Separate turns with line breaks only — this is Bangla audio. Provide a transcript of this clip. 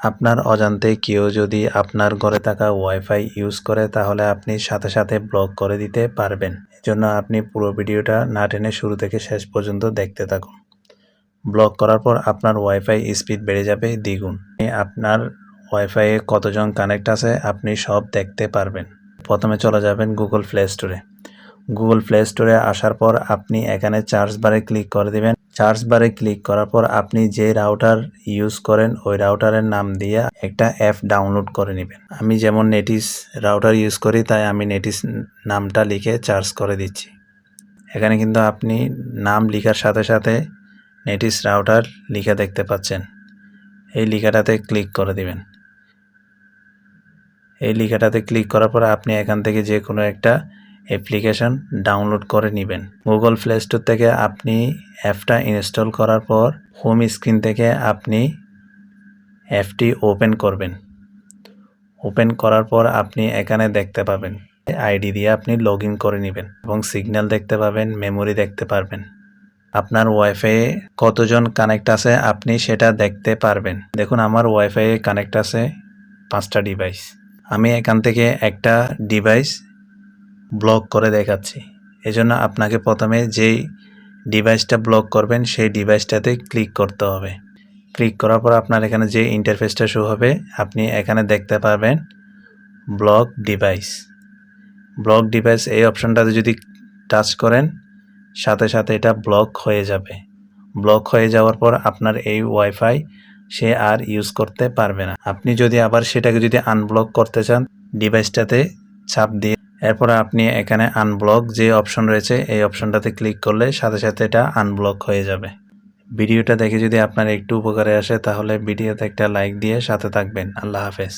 আপনার অজান্তে কেউ যদি আপনার ঘরে থাকা ওয়াইফাই ইউজ করে, তাহলে আপনি সাথে সাথে ব্লক করে দিতে পারবেন। এজন্য আপনি পুরো ভিডিওটা না টেনে শুরু থেকে শেষ পর্যন্ত দেখতে থাকুন। ব্লক করার পর আপনার ওয়াইফাই স্পিড বেড়ে যাবে দ্বিগুণ। আপনার ওয়াইফাইয়ে কতজন কানেক্ট আছে আপনি সব দেখতে পারবেন। প্রথমে চলে যাবেন গুগল প্লে স্টোরে গুগল প্লে স্টোরে আসার পর আপনি এখানে চার্জ বারে ক্লিক করে দিবেন। চার্জ বারে ক্লিক করার পর আপনি যে রাউটার ইউজ করেন, ওই রাউটারের নাম দিয়ে একটা অ্যাপ ডাউনলোড করে নেবেন। আমি যেমন নেটিস রাউটার ইউজ করি, তাই আমি নেটিস নামটা লিখে চার্জ করে দিচ্ছি। এখানে কিন্তু আপনি নাম লেখার সাথে সাথে নেটিস রাউটার লিখে দেখতে পাচ্ছেন। এই লেখাটাতে ক্লিক করে দিবেন। এই লেখাটাতে ক্লিক করার পর আপনি এখান থেকে যে কোনো একটা অ্যাপ্লিকেশন ডাউনলোড করে নেবেন। গুগল প্লে স্টোর থেকে আপনি অ্যাপটা ইনস্টল করার পর হোম স্ক্রিন থেকে আপনি অ্যাপটি ওপেন করবেন। ওপেন করার পর আপনি এখানে দেখতে পাবেন আইডি দিয়ে আপনি লগ করে নেবেন এবং সিগন্যাল দেখতে পাবেন, মেমোরি দেখতে পারবেন। আপনার ওয়াইফাইয়ে কতজন কানেক্ট আছে আপনি সেটা দেখতে পারবেন। দেখুন, আমার ওয়াইফাইয়ে কানেক্ট আছে পাঁচটা ডিভাইস। আমি এখান থেকে একটা ডিভাইস ব্লক করে দেখাচ্ছি। এজন্য আপনাকে প্রথমে যেই ডিভাইসটা ব্লক করবেন, সেই ডিভাইসটাতে ক্লিক করতে হবে। ক্লিক করার পর আপনার এখানে যে ইন্টারফেসটা শো হবে, আপনি এখানে দেখতে পারবেন ব্লক ডিভাইস। ব্লক ডিভাইস এই অপশনটাতে যদি টাচ করেন, সাথে সাথে এটা ব্লক হয়ে যাবে। ব্লক হয়ে যাওয়ার পর আপনার এই ওয়াইফাই সে আর ইউজ করতে পারবে না। আপনি যদি আবার সেটাকে যদি আনব্লক করতে চান, ডিভাইসটাতে চাপ দিয়ে এরপরে আপনি এখানে আনব্লক যে অপশন রয়েছে, এই অপশনটাতে ক্লিক করলে সাথে সাথে এটা আনব্লক হয়ে যাবে। ভিডিওটা দেখে যদি আপনার একটু উপকারে আসে, তাহলে ভিডিওতে একটা লাইক দিয়ে সাথে থাকবেন। আল্লাহ হাফেজ।